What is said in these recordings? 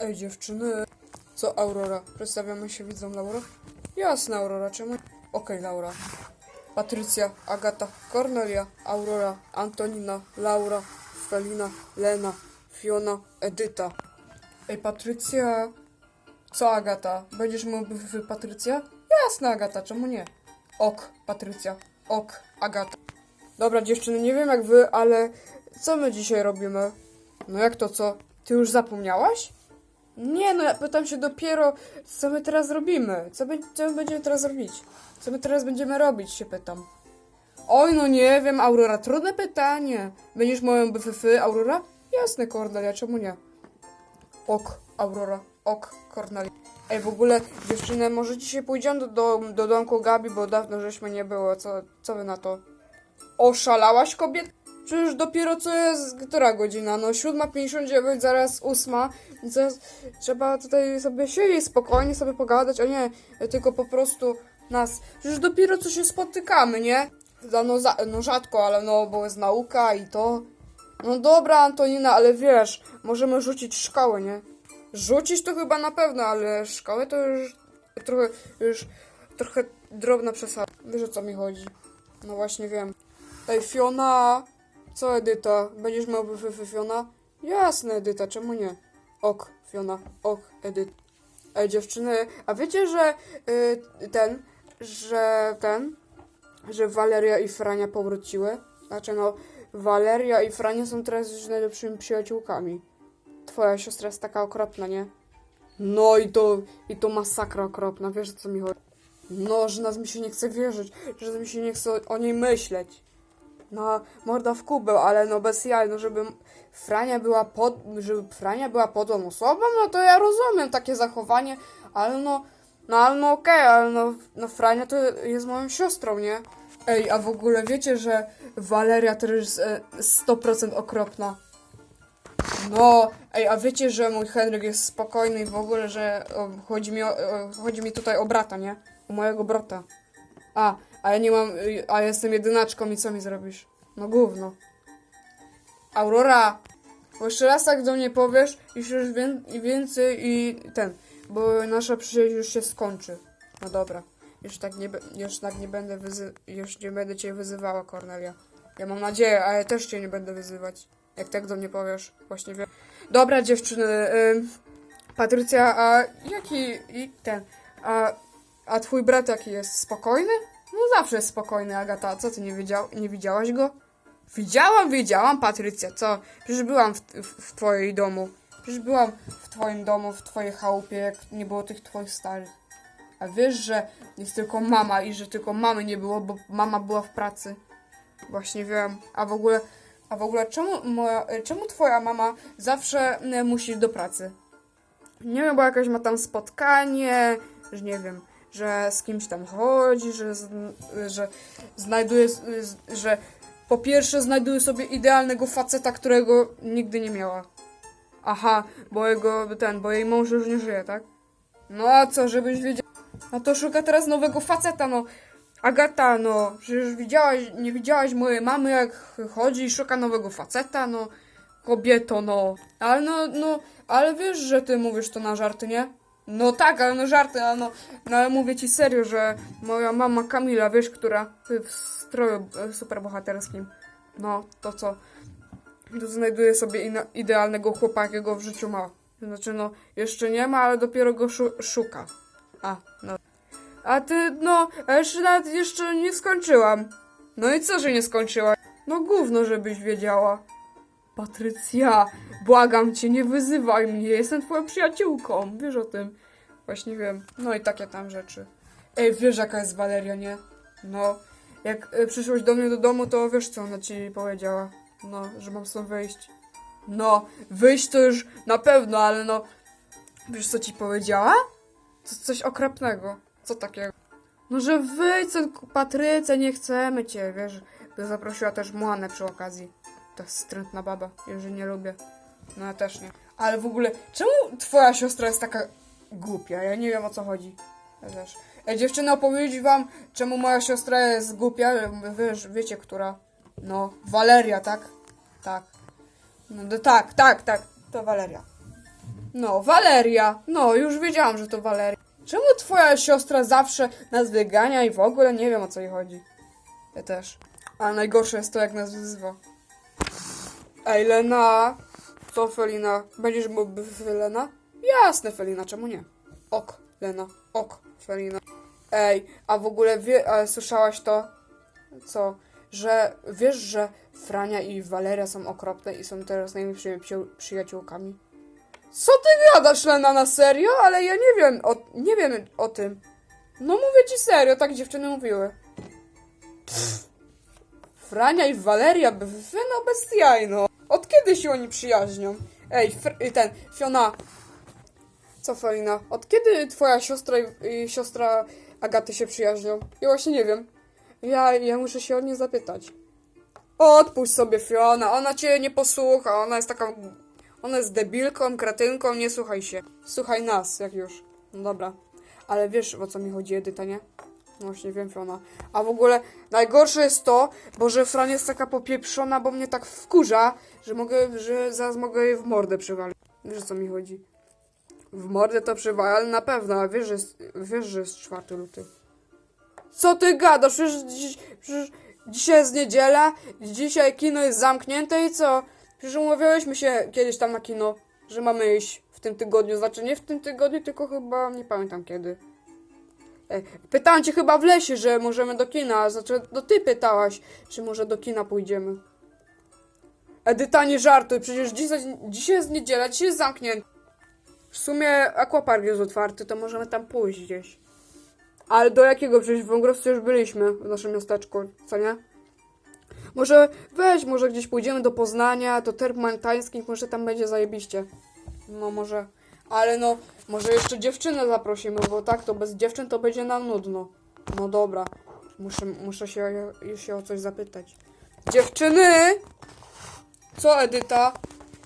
Ej, dziewczyny. Co, Aurora? Przedstawiamy się widzom Laura? Jasne, Aurora, czemu? Okej, Laura. Patrycja, Agata, Kornelia, Aurora, Antonina, Laura, Felina, Lena, Fiona, Edyta. Ej, Patrycja. Co, Agata? Będziesz wy, Patrycja? Jasne, Agata, czemu nie? Ok, Patrycja. Ok, Agata. Dobra, dziewczyny, nie wiem jak wy, ale co my dzisiaj robimy? No jak to co? Ty już zapomniałaś? Nie, no ja pytam się dopiero, co my teraz robimy? Co, be- co my będziemy teraz robić? Co my teraz będziemy robić, się pytam. Oj, no nie wiem, Aurora, trudne pytanie. Będziesz moją BFF, Aurora? Jasne, Cornelia, czemu nie? Ok, Aurora, ok, Cornelia. Ej, w ogóle, dziewczyny, może dzisiaj pójdziemy do, do, do domku Gabi, bo dawno żeśmy nie było. Co, co wy na to? Oszalałaś, kobiet? Przecież dopiero co jest, która godzina? No 7.59, zaraz 8. Więc zaraz trzeba tutaj sobie siedzieć spokojnie, sobie pogadać, a nie tylko po prostu nas. Przecież dopiero co się spotykamy, nie? No, za, no rzadko, ale no, bo jest nauka i to. No dobra, Antonina, ale wiesz, możemy rzucić szkołę, nie? Rzucić to chyba na pewno, ale szkołę to już trochę, już trochę drobna przesada. Wiesz o co mi chodzi? No właśnie wiem. Ej, Fiona! Co Edyta? Będziesz miał wyfy Fiona? Jasne, Edyta, czemu nie? Ok, Fiona, ok, Edyta. Ej, dziewczyny, a wiecie, że y, ten, że ten, że Waleria i Frania powróciły? Znaczy no, Waleria i Frania są teraz już najlepszymi przyjaciółkami. Twoja siostra jest taka okropna, nie? No i to, i to masakra okropna, wiesz co mi chodzi? No, że nas mi się nie chce wierzyć, że mi się nie chce o niej myśleć. No, morda w kubeł, ale no bez jaj, no żeby Frania była pod, żeby Frania była podłą osobą, no to ja rozumiem takie zachowanie, ale no, no ale no okej, ale no, no Frania to jest moją siostrą, nie? Ej, a w ogóle wiecie, że Waleria to jest e, 100% okropna. No, ej, a wiecie, że mój Henryk jest spokojny i w ogóle, że o, chodzi, mi o, o, chodzi mi tutaj o brata, nie? O mojego brata. A, a ja nie mam, a jestem jedynaczką i co mi zrobisz? No gówno. Aurora, bo jeszcze raz tak do mnie powiesz i już więcej i ten, bo nasza przyjaźń już się skończy. No dobra, już tak nie, już tak nie będę wyzy- już nie będę cię wyzywała, Kornelia. Ja mam nadzieję, a ja też cię nie będę wyzywać. Jak tak do mnie powiesz, właśnie wiem. Dobra, dziewczyny, ym, Patrycja, a jaki i ten, a, a twój brat jaki jest? Spokojny? No zawsze jest spokojny, Agata. Co ty nie, wiedział, nie widziałaś go? Widziałam, widziałam, Patrycja, co? Przecież byłam w, w, w twojej domu. Przecież byłam w twoim domu, w twojej chałupie, jak nie było tych twoich starych. A wiesz, że jest tylko mama i że tylko mamy nie było, bo mama była w pracy. Właśnie wiem. A w ogóle, a w ogóle czemu moja, czemu twoja mama zawsze e, musi do pracy? Nie wiem, bo jakaś ma tam spotkanie, że nie wiem, że z kimś tam chodzi, że, że znajduje, że po pierwsze znajduje sobie idealnego faceta, którego nigdy nie miała. Aha, bo jego, ten, bo jej mąż już nie żyje, tak? No a co, żebyś wiedział? No to szuka teraz nowego faceta, no. Agata, no, przecież widziałaś, nie widziałaś mojej mamy, jak chodzi i szuka nowego faceta, no. Kobieto, no. Ale no, no, ale wiesz, że ty mówisz to na żarty, nie? No tak, ale no żarty, ale no, no ale mówię ci serio, że moja mama Kamila, wiesz, która w stroju e, superbohaterskim, no, to co, to znajduje sobie idealnego chłopaka, jakiego w życiu ma. Znaczy, no, jeszcze nie ma, ale dopiero go szu- szuka. A, no. A ty, no, jeszcze nawet jeszcze nie skończyłam. No i co, że nie skończyła? No gówno, żebyś wiedziała. Patrycja, błagam cię, nie wyzywaj mnie, jestem twoją przyjaciółką, wiesz o tym. Właśnie wiem. No i takie tam rzeczy. Ej, wiesz jaka jest Waleria, nie? No, jak y, przyszłaś do mnie do domu, to wiesz co ona ci powiedziała. No, że mam stąd wyjść. No, wyjść to już na pewno, ale no, wiesz co ci powiedziała? To coś okropnego. Co takiego? No, że wyjdź, co, Patrycja, nie chcemy cię, wiesz. To zaprosiła też Moanę przy okazji. To jest strętna baba, jeżeli nie lubię. No ja też nie. Ale w ogóle, czemu twoja siostra jest taka głupia? Ja nie wiem o co chodzi. Ja też. Ej, dziewczyny, opowiedzieć wam, czemu moja siostra jest głupia? Wiesz, wiecie, która? No, Waleria, tak? Tak. No to tak, tak, tak, to Waleria. No, Waleria. No, już wiedziałam, że to Waleria. Czemu twoja siostra zawsze nas wygania i w ogóle nie wiem o co jej chodzi? Ja też. Ale najgorsze jest to, jak nas wyzywa. Ej, Lena. Co, Felina? Będziesz Lena? Jasne, Felina, czemu nie? Ok, Lena. Ok, Felina. Ej, a w ogóle wie, ale słyszałaś to? Co? Że wiesz, że Frania i Waleria są okropne i są teraz najlepszymi przy, przyjaciółkami? Co ty gadasz, Lena, na serio? Ale ja nie wiem o, nie wiem o tym. No mówię ci serio, tak dziewczyny mówiły. Pff. Frania i Waleria, wy no bez jaj, no. Od kiedy się oni przyjaźnią? Ej, ten, Fiona. Co, Felina? Od kiedy twoja siostra i, i siostra Agaty się przyjaźnią? Ja właśnie nie wiem. Ja, ja muszę się o nie zapytać. Odpuść sobie, Fiona, ona cię nie posłucha, ona jest taka... Ona jest debilką, kretynką, nie słuchaj się. Słuchaj nas, jak już. No dobra. Ale wiesz, o co mi chodzi, Edyta, nie? No Właśnie wiem, Fiona. A w ogóle najgorsze jest to, bo że Fran jest taka popieprzona, bo mnie tak wkurza, że mogę, że zaraz mogę jej w mordę przywalić. Wiesz, o co mi chodzi? W mordę to przywalę, ale na pewno, a wiesz, że jest, wiesz, że jest 4 luty. Co ty gadasz? Przecież, dziś, przecież dzisiaj jest niedziela, dzisiaj kino jest zamknięte i co? Przecież umawiałyśmy się kiedyś tam na kino, że mamy iść w tym tygodniu. Znaczy nie w tym tygodniu, tylko chyba nie pamiętam kiedy. E, Pytałam cię chyba w lesie, że możemy do kina, znaczy to ty pytałaś, czy może do kina pójdziemy. Edyta, nie żartuj, przecież dzisiaj, dzisiaj jest niedziela, dzisiaj jest zamknięty. W sumie aquapark jest otwarty, to możemy tam pójść gdzieś. Ale do jakiego? Przecież w Wągrowcu już byliśmy, w naszym miasteczku, co nie? Może weź, może gdzieś pójdziemy do Poznania, do Term Maltańskich, może tam będzie zajebiście. No może, ale no, może jeszcze dziewczynę zaprosimy, bo tak, to bez dziewczyn to będzie nam nudno. No dobra, muszę, muszę się, się o coś zapytać. Dziewczyny! Co, Edyta?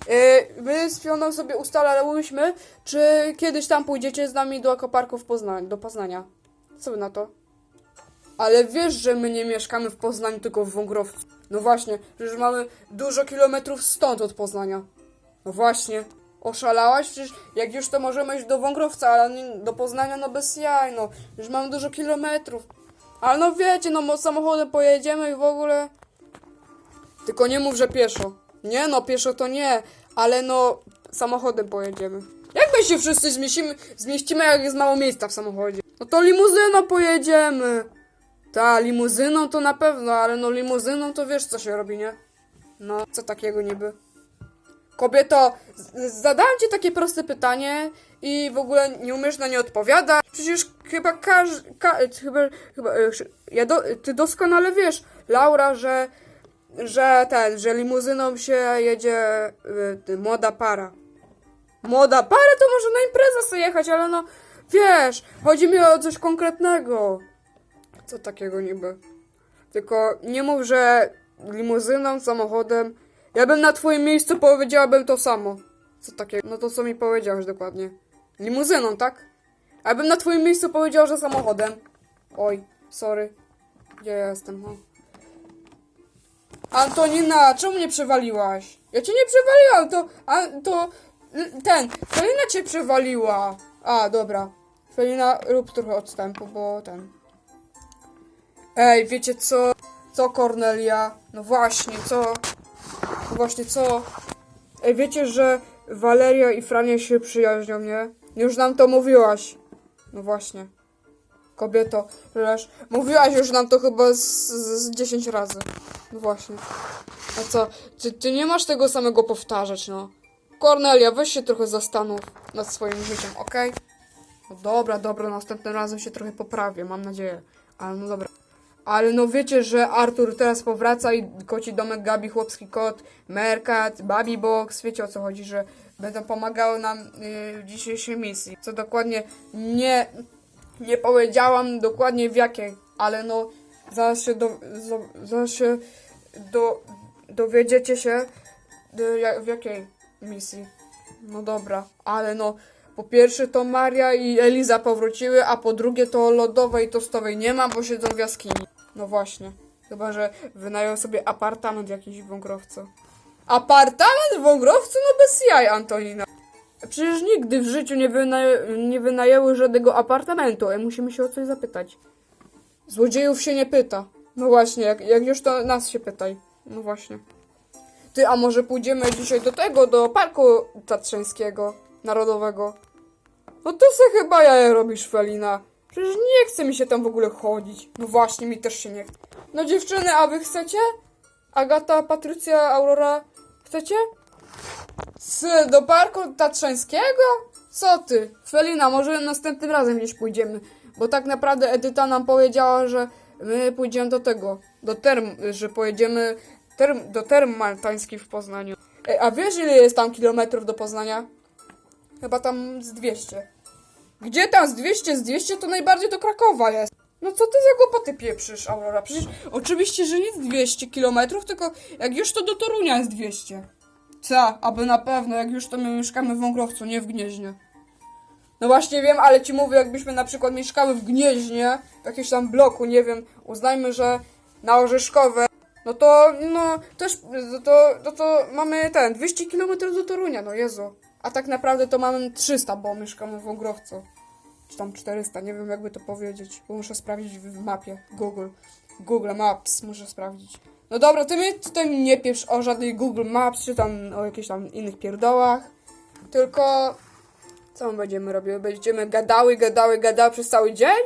Yy, my z Fioną sobie ustalałyśmy, czy kiedyś tam pójdziecie z nami do ekoparku w Poznaniu, do Poznania. Co wy na to? Ale wiesz, że my nie mieszkamy w Poznaniu, tylko w Wągrowcu. No właśnie, przecież mamy dużo kilometrów stąd od Poznania. No właśnie. Oszalałaś? Przecież jak już to możemy iść do Wągrowca, ale do Poznania no bez jaj, no. Już mamy dużo kilometrów. Ale no wiecie, no mo- samochodem pojedziemy i w ogóle... Tylko nie mów, że pieszo. Nie no, pieszo to nie, ale no samochodem pojedziemy. Jak my się wszyscy zmieścimy, zmieścimy, jak jest mało miejsca w samochodzie? No to limuzyną pojedziemy. Ta, limuzyną to na pewno, ale no limuzyną to wiesz co się robi, nie? No, co takiego niby? Kobieto, zadałem ci takie proste pytanie i w ogóle nie umiesz na nie odpowiadać. Przecież chyba każdy, ka, chyba, chyba, e, ja do, ty doskonale wiesz, Laura, że, że ten, że limuzyną się jedzie y, młoda para. Młoda para to może na imprezę sobie jechać, ale no, wiesz, chodzi mi o coś konkretnego. Co takiego niby? Tylko nie mów, że limuzyną, samochodem. Ja bym na twoim miejscu powiedziałabym to samo. Co takiego? No to co mi powiedziałeś dokładnie? Limuzyną, tak? Ja bym na twoim miejscu powiedział, że samochodem. Oj, sorry. Gdzie ja jestem? No. Antonina, czemu mnie przewaliłaś? Ja cię nie przewaliłam, to... A, to... Ten, Felina cię przewaliła. A, dobra. Felina, rób trochę odstępu, bo ten... Ej, wiecie co? Co, Cornelia? No właśnie, co? No właśnie, co? Ej, wiecie, że Waleria i Frania się przyjaźnią, nie? Już nam to mówiłaś. No właśnie. Kobieto, przecież mówiłaś już nam to chyba z, z, z 10 razy. No właśnie. A co? Ty, ty nie masz tego samego powtarzać, no. Cornelia, weź się trochę zastanów nad swoim życiem, okej? No dobra, dobra, następnym razem się trochę poprawię, mam nadzieję. Ale no dobra. Ale no wiecie, że Artur teraz powraca i koci domek Gabi, chłopski kot, Merkat, Baby Box, wiecie o co chodzi, że będą pomagały nam yy, w dzisiejszej misji. Co dokładnie nie, nie powiedziałam dokładnie w jakiej, ale no zaraz się, do, za- zaraz się do, dowiedziecie się w jakiej misji. No dobra, ale no po pierwsze to Maria i Eliza powróciły, a po drugie to lodowej i tostowej nie ma, bo siedzą w jaskini. No właśnie. Chyba, że wynajął sobie apartament jakiś w Wągrowcu. Apartament w Wągrowcu? No bez jaj, Antonina. Przecież nigdy w życiu nie, wyna- nie wynajęły żadnego apartamentu, a musimy się o coś zapytać. Złodziejów się nie pyta. No właśnie, jak, jak już to nas się pytaj. No właśnie. Ty, a może pójdziemy dzisiaj do tego, do parku tatrzańskiego, narodowego? No ty se chyba jaja robisz, Felina. Przecież nie chce mi się tam w ogóle chodzić. No właśnie, mi też się nie chce. No dziewczyny, a wy chcecie? Agata, Patrycja, Aurora, chcecie? Do parku tatrzańskiego? Co ty? Felina, może następnym razem gdzieś pójdziemy. Bo tak naprawdę Edyta nam powiedziała, że my pójdziemy do tego, do term, że pojedziemy term, do term maltańskich w Poznaniu. Ej, a wiesz ile jest tam kilometrów do Poznania? Chyba tam z 200. Gdzie tam z 200? Z 200 to najbardziej do Krakowa jest. No co ty za głupoty pieprzysz, Aurora? Przecież oczywiście, że nic 200 kilometrów, tylko jak już to do Torunia jest 200. Co? Aby na pewno, jak już to my mieszkamy w Wągrowcu, nie w Gnieźnie. No właśnie wiem, ale ci mówię, jakbyśmy na przykład mieszkały w Gnieźnie, w jakimś tam bloku, nie wiem, uznajmy, że na Orzeszkowe, no to, no, też, no to, no to mamy ten, 200 km do Torunia, no Jezu. A tak naprawdę to mamy 300, bo mieszkamy w Wągrowcu. Czy tam 400, nie wiem jakby to powiedzieć, bo muszę sprawdzić w mapie, Google. Google Maps muszę sprawdzić. No dobra, ty mnie tutaj nie pieprz o żadnej Google Maps, czy tam o jakichś tam innych pierdołach. Tylko co my będziemy robiły? Będziemy gadały, gadały, gadały przez cały dzień?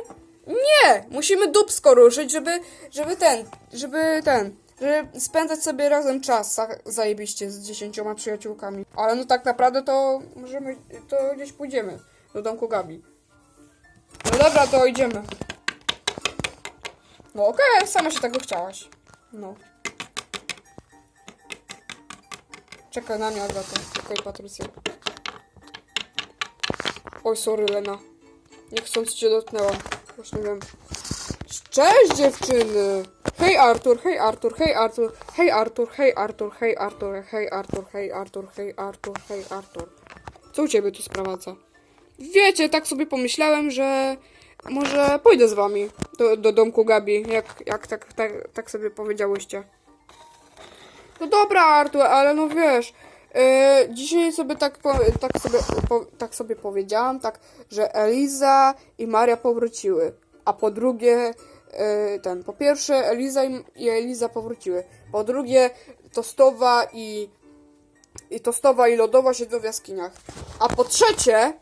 Nie! Musimy dubsko ruszyć, żeby, żeby ten, żeby ten, żeby spędzać sobie razem czas za, zajebiście z dziesięcioma przyjaciółkami. Ale no tak naprawdę to możemy, to gdzieś pójdziemy. Do domku Gabi. No dobra, to idziemy. No okej, sama się tego chciałaś. No. Czekaj na mnie, Agata. Okej, Patrycja. Oj, sorry, Lena. Niechcąc cię dotknęłam. Właśnie wiem. Cześć, dziewczyny! Hej, Artur, hej, Artur, hej, Artur, hej, Artur, hej, Artur, hej, Artur, hej, Artur, hej, Artur, hej, Artur, hej, Artur. Co u ciebie tu sprowadza? Wiecie, tak sobie pomyślałem, że może pójdę z wami do, do domku Gabi, jak, jak tak, tak, tak sobie powiedziałyście. No dobra, Artur, ale no wiesz, yy, dzisiaj sobie tak, tak, sobie, po, tak sobie powiedziałam, tak, że Eliza i Maria powróciły, a po drugie, yy, ten, po pierwsze Eliza i, i Eliza powróciły, po drugie Tostowa i, i Tostowa i Lodowa siedzą w jaskiniach, a po trzecie,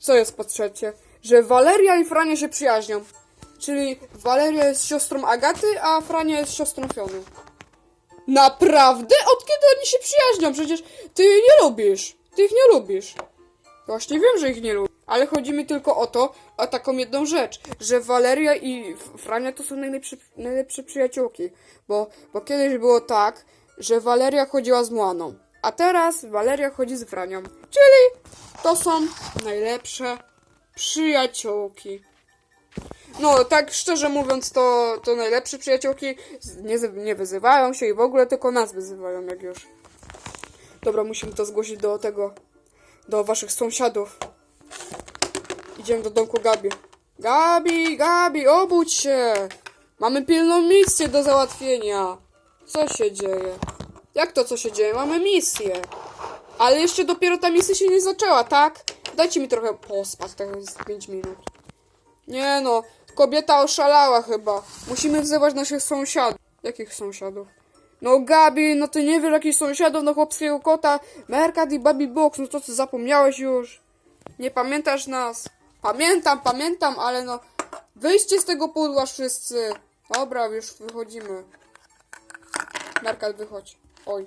co jest po trzecie, że Waleria i Frania się przyjaźnią, czyli Waleria jest siostrą Agaty, a Frania jest siostrą Fiony. Naprawdę? Od kiedy oni się przyjaźnią? Przecież ty ich nie lubisz. Ty ich nie lubisz. Właśnie wiem, że ich nie lubię. Ale chodzi mi tylko o to, o taką jedną rzecz, że Waleria i Frania to są najlepsze, najlepsze przyjaciółki. Bo, bo kiedyś było tak, że Waleria chodziła z Młaną, a teraz Waleria chodzi z Franią. Czyli to są najlepsze przyjaciółki. No, tak szczerze mówiąc, to, to najlepsze przyjaciółki nie, nie wyzywają się i w ogóle tylko nas wyzywają, jak już. Dobra, musimy to zgłosić do tego, do waszych sąsiadów. Idziemy do domku Gabi. Gabi, Gabi, obudź się! Mamy pilną misję do załatwienia. Co się dzieje? Jak to co się dzieje? Mamy misję. Ale jeszcze dopiero ta misja się nie zaczęła, tak? Dajcie mi trochę pospać, tak jest 5 minut. Nie no, kobieta oszalała chyba. Musimy wzywać naszych sąsiadów. Jakich sąsiadów? No Gabi, no ty nie wiesz jakich sąsiadów, no chłopskiego kota, Merkat i Baby Box, no to co zapomniałeś już? Nie pamiętasz nas? Pamiętam, pamiętam, ale no... Wyjście z tego pudła wszyscy. Dobra, już wychodzimy. Merkat, wychodź. Oj.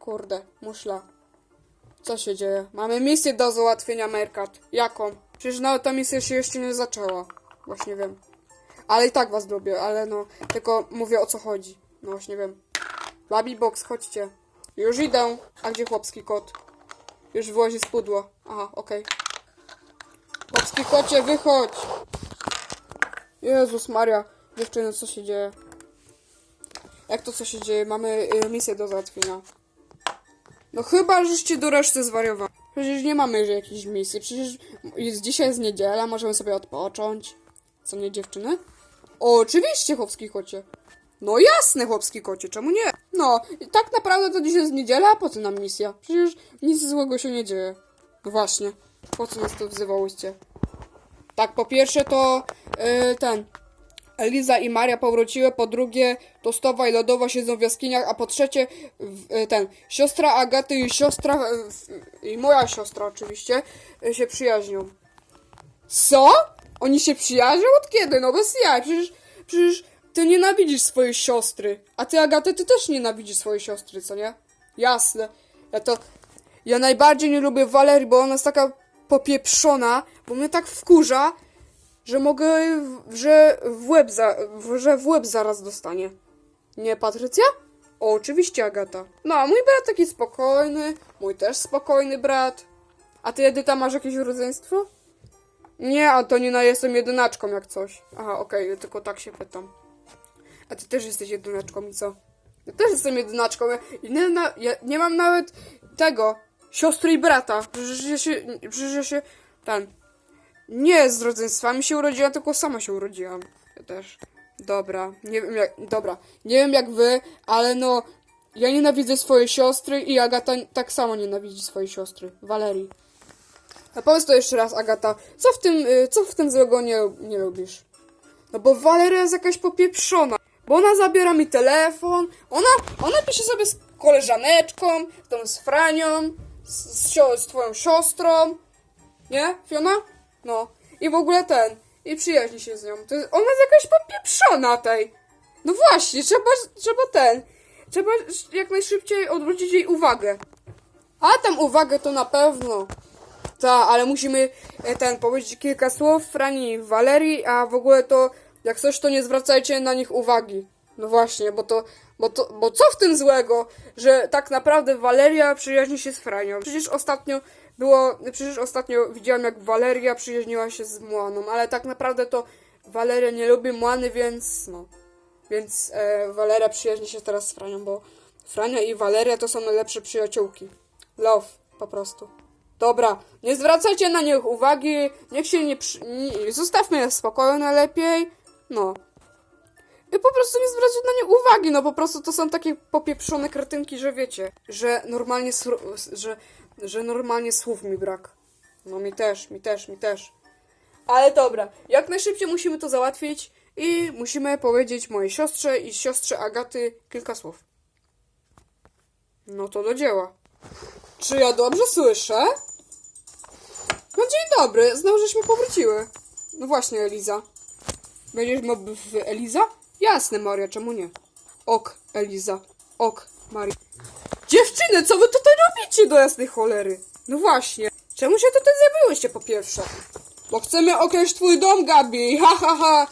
Kurde, muszla. Co się dzieje? Mamy misję do załatwienia, Merkat. Jaką? Przecież nawet ta misja się jeszcze nie zaczęła. Właśnie wiem. Ale i tak was lubię, ale no, tylko mówię o co chodzi. No właśnie wiem. Baby Box, chodźcie. Już idę. A gdzie chłopski kot? Już wyłazi z pudła. Aha, okej. Chłopski kocie, wychodź! Jezus Maria. Dziewczyny, co się dzieje? Jak to co się dzieje? Mamy y, misję do załatwienia. No chyba, żeście do reszty zwariowali. Przecież nie mamy już jakiejś misji. Przecież jest dzisiaj jest niedziela, możemy sobie odpocząć. Co nie dziewczyny? Oczywiście, chłopski kocie. No jasne, chłopski kocie, czemu nie? No, tak naprawdę to dziś jest niedziela, a po co nam misja? Przecież nic złego się nie dzieje. No właśnie, po co nas tu wzywałyście? Tak, po pierwsze to yy, ten. Eliza i Maria powróciły, po drugie Tostowa i Lodowa siedzą w jaskiniach, a po trzecie w, y, ten, siostra Agaty i siostra, w- i moja siostra oczywiście, y, się przyjaźnią. Co? Oni się przyjaźnią? Od kiedy? No bez jaj, przecież, przecież ty nienawidzisz swojej siostry, a ty Agaty, ty też nienawidzisz swojej siostry, co nie? Jasne. Ja to, ja najbardziej nie lubię Walerii, bo ona jest taka popieprzona, bo mnie tak wkurza, że mogę, że w łeb, za, że w łeb zaraz dostanie. Nie, Patrycja? O, oczywiście, Agata. No, a mój brat taki spokojny, mój też spokojny brat. A ty, Edyta, masz jakieś rodzeństwo? Nie, Antonina, jestem jedynaczką jak coś. Aha, okej, tylko tak się pytam. A ty też jesteś jedynaczką i co? Ja też jestem jedynaczką. Ja, nie, na, ja nie mam nawet tego, siostry i brata. Przecież ja się, się, ten, nie z rodzeństwami się urodziłam, tylko sama się urodziłam. Ja też. Dobra, nie wiem jak, dobra, nie wiem jak wy, ale no, ja nienawidzę swojej siostry i Agata tak samo nienawidzi swojej siostry, Walerii. Powiedz to jeszcze raz, Agata, co w tym, y, co w tym złego nie, nie lubisz? No bo Waleria jest jakaś popieprzona, bo ona zabiera mi telefon, ona, ona pisze sobie z koleżaneczką, tą z Franią, z, z, z twoją siostrą, nie, Fiona? No. I w ogóle ten. I przyjaźni się z nią. To jest, ona jest jakaś popieprzona tej. No właśnie, trzeba, trzeba ten. Trzeba jak najszybciej odwrócić jej uwagę. A tam uwagę to na pewno. Ta, ale musimy e, ten powiedzieć kilka słów Frani Walerii, a w ogóle to jak coś to nie zwracajcie na nich uwagi. No właśnie, bo to, bo to, bo co w tym złego, że tak naprawdę Waleria przyjaźni się z Franią. Przecież ostatnio było, przecież ostatnio widziałam jak Waleria przyjaźniła się z Młaną, ale tak naprawdę to Waleria nie lubi Młany, więc no. Więc e, przyjaźni się teraz z Franią, bo Frania i Waleria to są najlepsze przyjaciółki. Love, po prostu. Dobra, nie zwracajcie na nich uwagi, niech się nie, przy... nie zostawmy je w spokoju najlepiej, no. I po prostu nie zwracać na nie uwagi, no po prostu to są takie popieprzone kretynki, że wiecie, że normalnie, że, że normalnie słów mi brak. No mi też, mi też, mi też. Ale dobra, jak najszybciej musimy to załatwić i musimy powiedzieć mojej siostrze i siostrze Agaty kilka słów. No to do dzieła. Czy ja dobrze słyszę? No dzień dobry, znowu żeśmy powróciły. No właśnie, Eliza. Będziesz mob w Eliza? Jasne, Maria, czemu nie? Ok, Eliza. Ok, Maria. Dziewczyny, co wy tutaj robicie do jasnej cholery? No właśnie. Czemu się tutaj zjawiłyście po pierwsze? Bo chcemy okraść twój dom, Gabi. Ha, ha, ha.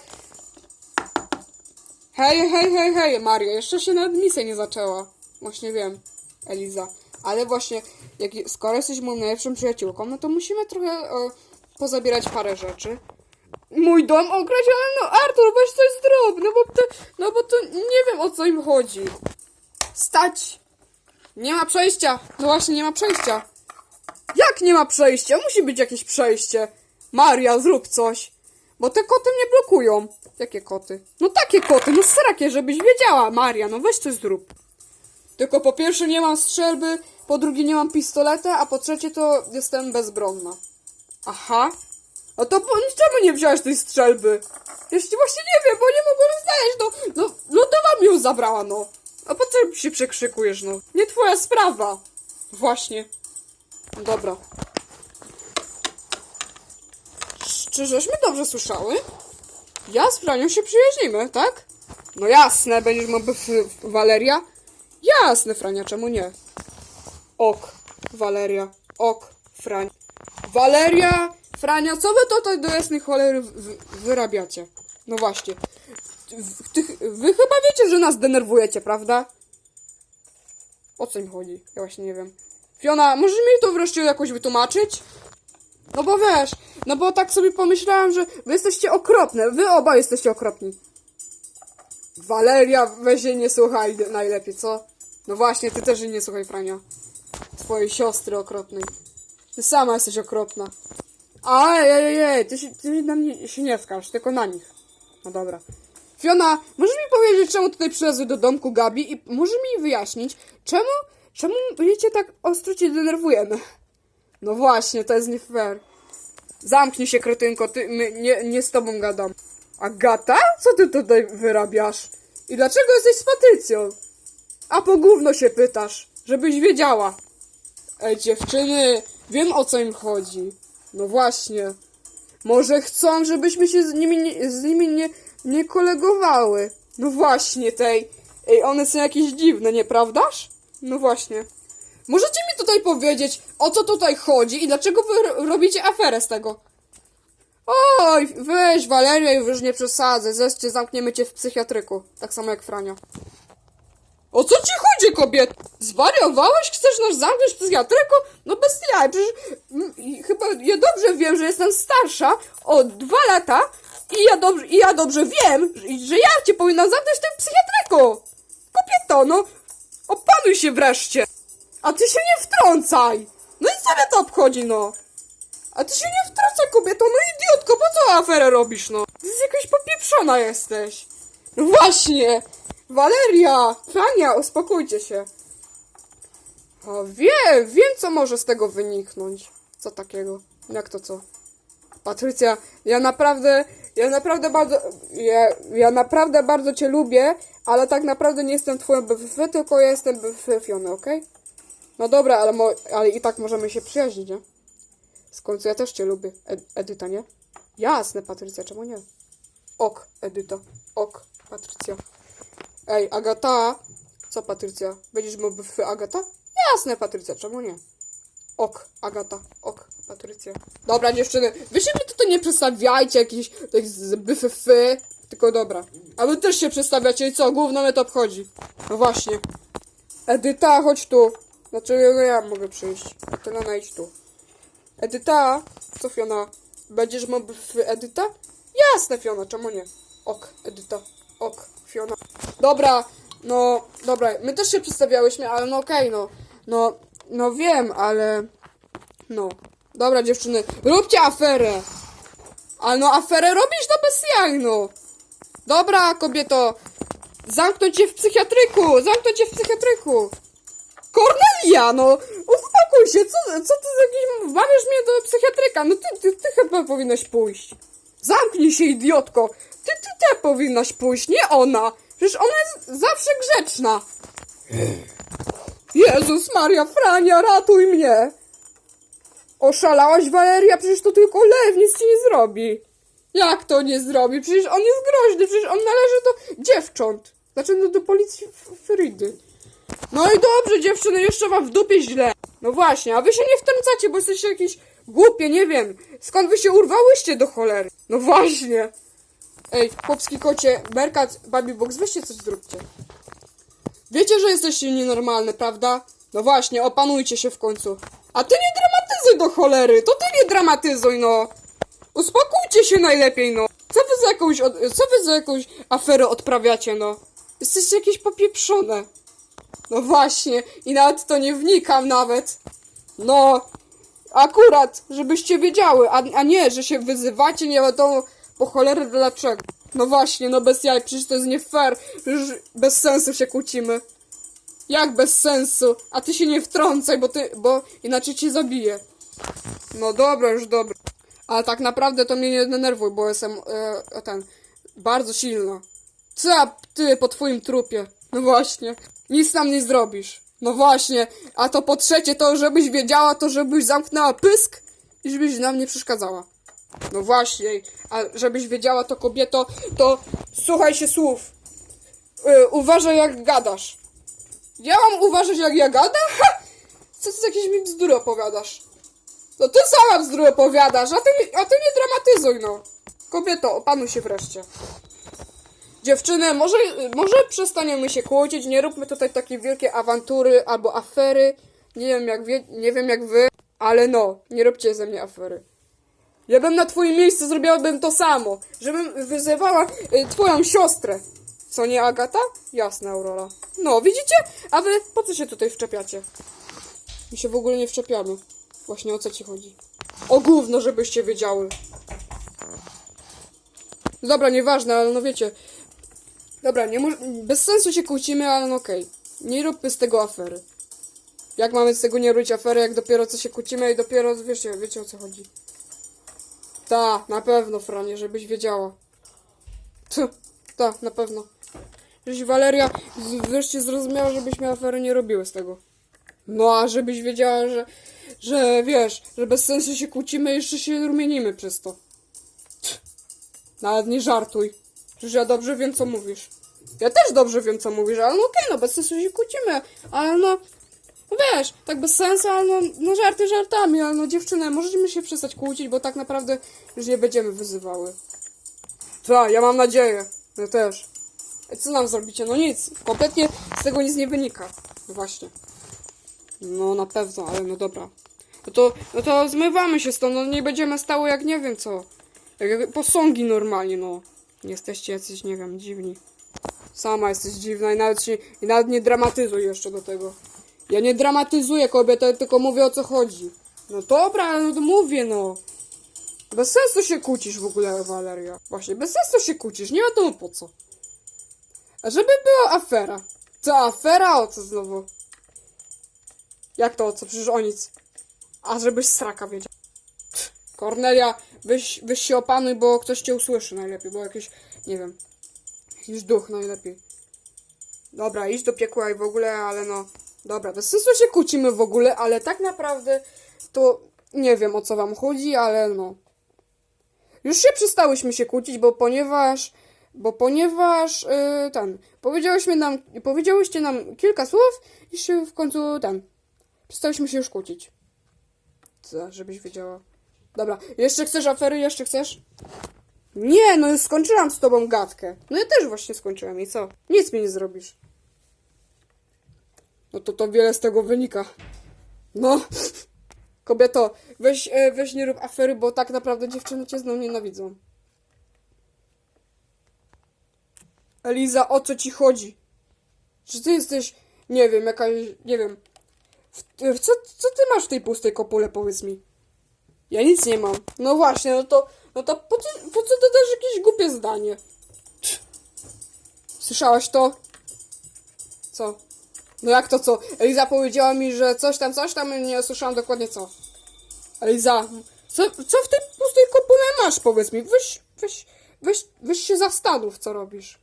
Hej, hej, hej, hej, Maria. Jeszcze się nawet misja nie zaczęła. Właśnie wiem, Eliza. Ale właśnie, jak, skoro jesteś moją najlepszą przyjaciółką, no to musimy trochę e, pozabierać parę rzeczy. Mój dom ale no Artur, weź coś zrób, no bo to, no bo to nie wiem o co im chodzi. Stać! Nie ma przejścia! No właśnie, nie ma przejścia. Jak nie ma przejścia? Musi być jakieś przejście. Maria, zrób coś. Bo te koty mnie blokują. Jakie koty? No takie koty, no srakie, żebyś wiedziała, Maria, no weź coś zrób. Tylko po pierwsze nie mam strzelby, po drugie nie mam pistoleta, a po trzecie to jestem bezbronna. Aha. A to po, czemu nie wziąłeś tej strzelby? Jeśli właśnie nie wiem, bo nie mogłem znaleźć, no, no, lodowa mi ją zabrała, no. A po co się przekrzykujesz, no? Nie twoja sprawa. Właśnie. Dobra. Czy żeśmy dobrze słyszały? Ja z Franią się przyjaźnimy, tak? No jasne, będziesz mob w Waleria? Jasne, Frania, czemu nie? Ok, Waleria, ok, Frania. Waleria, Frania, co wy tutaj do jasnej cholery wyrabiacie? No właśnie. Wy chyba wiecie, że nas denerwujecie, prawda? O co im chodzi? Ja właśnie nie wiem. Fiona, możesz mi to wreszcie jakoś wytłumaczyć? No bo wiesz, no bo tak sobie pomyślałam, że wy jesteście okropne. Wy oba jesteście okropni. Waleria, weź jej nie słuchaj najlepiej, co? No właśnie, ty też nie słuchaj, Frania. Twojej siostry okropnej. Ty sama jesteś okropna. A, ej, ej, ej, ty, się, ty na mnie się nie wkaż, tylko na nich. No dobra. Fiona, możesz mi powiedzieć, czemu tutaj przylazły do domku Gabi i możesz mi wyjaśnić, czemu, czemu wiecie tak ostro cię denerwujemy? No właśnie, to jest nie fair. Zamknij się, kretynko, ty, my, nie, nie z tobą gadam. Agata? Co ty tutaj wyrabiasz? I dlaczego jesteś z Patrycją? A po gówno się pytasz, żebyś wiedziała. Ej, dziewczyny, wiem o co im chodzi. No właśnie. Może chcą, żebyśmy się z nimi nie, z nimi nie, nie kolegowały. No właśnie, tej. Ej, one są jakieś dziwne, nieprawdaż? No właśnie. Możecie mi tutaj powiedzieć, o co tutaj chodzi i dlaczego wy ro- robicie aferę z tego? Oj, weź Waleria, już nie przesadzę. Zeszcie, zamkniemy cię w psychiatryku. Tak samo jak Franio. O co ci chodzi, kobiet? Zwariowałeś? Chcesz nas zamknąć w psychiatryku? No bez jaj, przecież mm, i chyba ja dobrze wiem, że jestem starsza o dwa lata i ja dobrze, i ja dobrze wiem, że- że ja cię powinnam zamknąć w tym psychiatryku. Kobieto, no opanuj się wreszcie. A ty się nie wtrącaj. No i co mnie to obchodzi, no? A ty się nie wtrącaj, kobieto, no idiotko, po co aferę robisz, no? Ty jakaś popieprzona jesteś. No właśnie! Waleria! Frania, uspokójcie się. O, wiem, wiem, co może z tego wyniknąć. Co takiego? Jak to co? Patrycja, ja naprawdę, ja naprawdę bardzo, ja, ja naprawdę bardzo cię lubię, ale tak naprawdę nie jestem twoją BFF, tylko ja jestem BFF Fiony, okej? No dobra, ale, ale i tak możemy się przyjaźnić, nie? W końcu ja też cię lubię, Ed, Edyta, nie? Jasne, Patrycja, czemu nie? Ok, Edyta, ok, Patrycja. Ej, Agata! Co, Patrycja? Będziesz BF Agata? Jasne, Patrycja, czemu nie? Ok, Agata, ok, Patrycja. Dobra, dziewczyny, wy się mi tutaj nie przedstawiajcie jakiś tak BFF, tylko dobra. A wy też się przedstawiacie i co, gówno mnie to obchodzi. No właśnie. Edyta, chodź tu. Znaczy, ja mogę przyjść. Tylena, idź tu. Edyta, co Fiona? Będziesz mob w Edyta? Jasne, Fiona, czemu nie? Ok, Edyta, ok, Fiona. Dobra, no, dobra, my też się przedstawiałyśmy, ale no okej, no. No, no wiem, ale... No. Dobra, dziewczyny, róbcie aferę! Ale no, aferę robisz to bez jaj, no. Dobra, kobieto, zamknąć cię w psychiatryku, zamknąć cię w psychiatryku. Kornelia, no! Uspokój się, co, co ty z jakimś... Wmawiasz mnie do psychiatryka, no ty, ty, ty chyba powinnaś pójść. Zamknij się, idiotko! Ty, ty, ty powinnaś pójść, nie ona! Przecież ona jest zawsze grzeczna. Jezus Maria, Frania, ratuj mnie! Oszalałaś, Waleria? Przecież to tylko lew, nic ci nie zrobi. Jak to nie zrobi? Przecież on jest groźny, przecież on należy do dziewcząt. Znaczy, no do policji F- Frydy. No i dobrze, dziewczyny, jeszcze wam w dupie źle. No właśnie, a wy się nie wtrącacie, bo jesteście jakieś głupie, nie wiem. Skąd wy się urwałyście do cholery? No właśnie. Ej, chłopski kocie, Berkat, Baby Box, weźcie coś zróbcie. Wiecie, że jesteście nienormalne, prawda? No właśnie, opanujcie się w końcu. A ty nie dramatyzuj do cholery, to ty nie dramatyzuj, no. Uspokójcie się najlepiej, no. Co wy za jakąś, od- co wy za jakąś aferę odprawiacie, no? Jesteście jakieś popieprzone. No właśnie, i nawet to nie wnikam nawet. No, akurat, żebyście wiedziały, a, a nie, że się wyzywacie, nie wiadomo po cholerę dlaczego. No właśnie, no bez jaj, przecież to jest nie fair, przecież bez sensu się kłócimy. Jak bez sensu? A ty się nie wtrącaj, bo ty, bo inaczej cię zabiję. No dobra, już dobra. Ale tak naprawdę to mnie nie denerwuj, bo jestem e, ten, bardzo silna. Co ty po twoim trupie? No właśnie. Nic nam nie zrobisz. No właśnie. A to po trzecie to, żebyś wiedziała, to żebyś zamknęła pysk i żebyś nam nie przeszkadzała. No właśnie. A żebyś wiedziała to kobieto, to słuchaj się słów. Yy, uważaj jak gadasz. Ja mam uważać jak ja gadam? Ha! Co ty jakieś mi bzdury opowiadasz? No ty sama bzdury opowiadasz, a ty, a ty nie dramatyzuj no. Kobieto, opanuj się wreszcie. Dziewczyny, może, może przestaniemy się kłócić, nie róbmy tutaj takiej wielkiej awantury albo afery. Nie wiem jak wie, nie wiem jak wy, ale no, nie róbcie ze mnie afery. Ja bym na twoim miejscu zrobiłabym to samo, żebym wyzywała y, twoją siostrę. Co nie Agata? Jasne, Aurora. No, widzicie? A wy po co się tutaj wczepiacie? My się w ogóle nie wczepiamy. Właśnie o co ci chodzi? O gówno, żebyście wiedziały. Dobra, nieważne, ale no wiecie, Dobra, nie bez sensu się kłócimy, ale no okej. Nie róbmy z tego afery. Jak mamy z tego nie robić afery, jak dopiero co się kłócimy i dopiero, wiecie, wiecie o co chodzi. Ta, na pewno, Franie, żebyś wiedziała. Ta, na pewno. Żebyś Waleria wreszcie zrozumiała, żebyśmy afery nie robiły z tego. No, a żebyś wiedziała, że, że wiesz, że bez sensu się kłócimy i jeszcze się rumienimy przez to. Nawet nie żartuj. Przecież ja dobrze wiem, co mówisz. Ja też dobrze wiem, co mówisz, ale no okej, no bez sensu się kłócimy, ale no... Wiesz, tak bez sensu, ale no, no żarty żartami, ale no dziewczyny, możemy się przestać kłócić, bo tak naprawdę już nie będziemy wyzywały. Tak, ja mam nadzieję. Ja też. A co nam zrobicie? No nic. Kompletnie z tego nic nie wynika. No właśnie. No na pewno, ale no dobra. No to, no to zmywamy się stąd, no nie będziemy stały jak nie wiem co. Jak posągi normalnie, no. Jesteście jacyś, nie wiem, dziwni. Sama jesteś dziwna i nawet, się, i nawet nie dramatyzuj jeszcze do tego. Ja nie dramatyzuję kobietę, tylko mówię o co chodzi. No dobra, no to mówię, no. Bez sensu się kłócisz w ogóle, Valeria. Właśnie, bez sensu się kłócisz, nie wiadomo po co. A żeby była afera. Co, afera? O co znowu? Jak to o co? Przecież o nic. A żebyś sraka wiedział. Kornelia, weź, weź się opanuj, bo ktoś cię usłyszy najlepiej, bo jakiś, nie wiem, jakiś duch najlepiej. Dobra, idź do piekła i w ogóle, ale no, dobra, bez sensu się kłócimy w ogóle, ale tak naprawdę to nie wiem o co wam chodzi, ale no. Już się przestałyśmy się kłócić, bo ponieważ, bo ponieważ, yy, ten, powiedziałyśmy nam, powiedziałyście nam kilka słów i się w końcu, ten, przestałyśmy się już kłócić. Co, żebyś wiedziała. Dobra, jeszcze chcesz afery? Jeszcze chcesz? Nie, no już skończyłam z tobą gadkę. No ja też właśnie skończyłam i co? Nic mi nie zrobisz. No to to wiele z tego wynika. No, kobieto, weź, e, weź nie rób afery, bo tak naprawdę dziewczyny cię znowu nienawidzą. Eliza, o co ci chodzi? Czy ty jesteś, nie wiem, jakaś, nie wiem, w, w, co, co ty masz w tej pustej kopule, powiedz mi? Ja nic nie mam. No właśnie, no to, no to po co, po co też jakieś głupie zdanie? Słyszałaś to? Co? No jak to co? Eliza powiedziała mi, że coś tam, coś tam, nie słyszałam dokładnie co. Eliza, co, co w tej pustej kopule masz, powiedz mi? Weź, weź, weź, weź się zastanów, co robisz.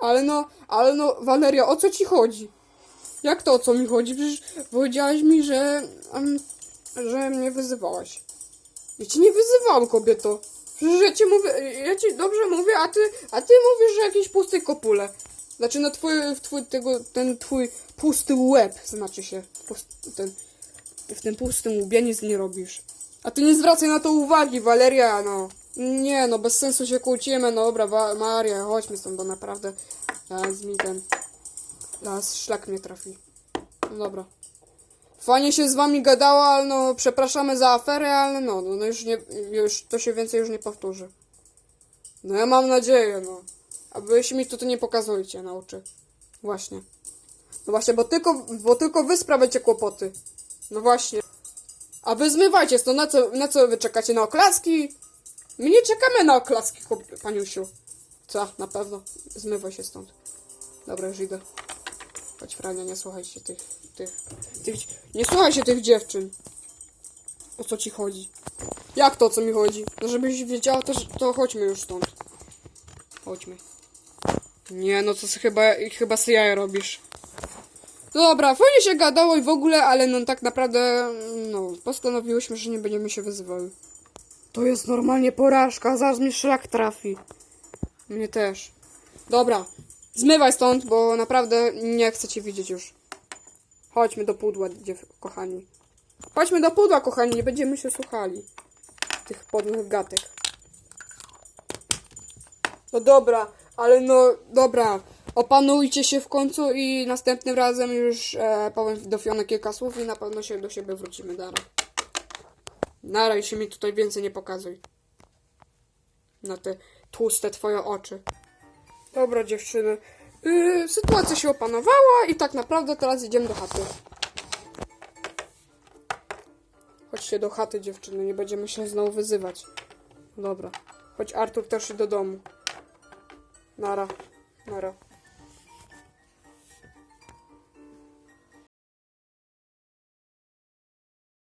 Ale no, ale no, Valeria, o co ci chodzi? Jak to o co mi chodzi? Przecież powiedziałaś mi, że. em, że mnie wyzywałaś. Ja cię nie wyzywałam, kobieto. Przecież ja ci mówię, ja ci dobrze mówię, a ty, a ty mówisz, że jakieś puste kopule. Znaczy, no twój, twój, tego, ten twój pusty łeb, znaczy się, pust, ten, w tym pustym łbie nic nie robisz. A ty nie zwracaj na to uwagi, Valeria, no. Nie, no, bez sensu się kłócimy, no dobra, Wa- Maria, chodźmy stąd, bo naprawdę, teraz mi ten, teraz szlak mnie trafi. No dobra. Fajnie się z wami gadało, ale no, przepraszamy za aferę, ale no, no, no już nie, już, to się więcej już nie powtórzy. No ja mam nadzieję, no. A wy się mi tutaj nie pokazujcie na oczy. Właśnie. No właśnie, bo tylko, bo tylko wy sprawiacie kłopoty. No właśnie. A wy zmywajcie stąd, na co, na co wy czekacie? Na oklaski? My nie czekamy na oklaski, paniusiu. Co? Na pewno. Zmywaj się stąd. Dobra, już idę. Chodź, Frania, nie słuchaj się tych, tych, tych, nie słuchaj się tych dziewczyn. O co ci chodzi? Jak to, o co mi chodzi? No żebyś wiedziała, to, to chodźmy już stąd. Chodźmy. Nie, no to chyba, chyba sobie jaja robisz. Dobra, fajnie się gadało i w ogóle, ale no tak naprawdę, no, postanowiłyśmy, że nie będziemy się wyzywały. To jest normalnie porażka, zaraz mi szlak trafi. Mnie też. Dobra, zmywaj stąd, bo naprawdę nie chcę cię widzieć już. Chodźmy do pudła, kochani. Chodźmy do pudła, kochani, nie będziemy się słuchali. Tych podłych gatek. No dobra, ale no dobra. Opanujcie się w końcu i następnym razem już e, powiem do Fiony kilka słów i na pewno się do siebie wrócimy. Dara. Nara i się mi tutaj więcej nie pokazuj. Na te tłuste twoje oczy. Dobra dziewczyny. Yy, sytuacja się opanowała i tak naprawdę teraz idziemy do chaty. Chodźcie do chaty dziewczyny, nie będziemy się znowu wyzywać. Dobra. Chodź Artur też i do domu. Nara. Nara.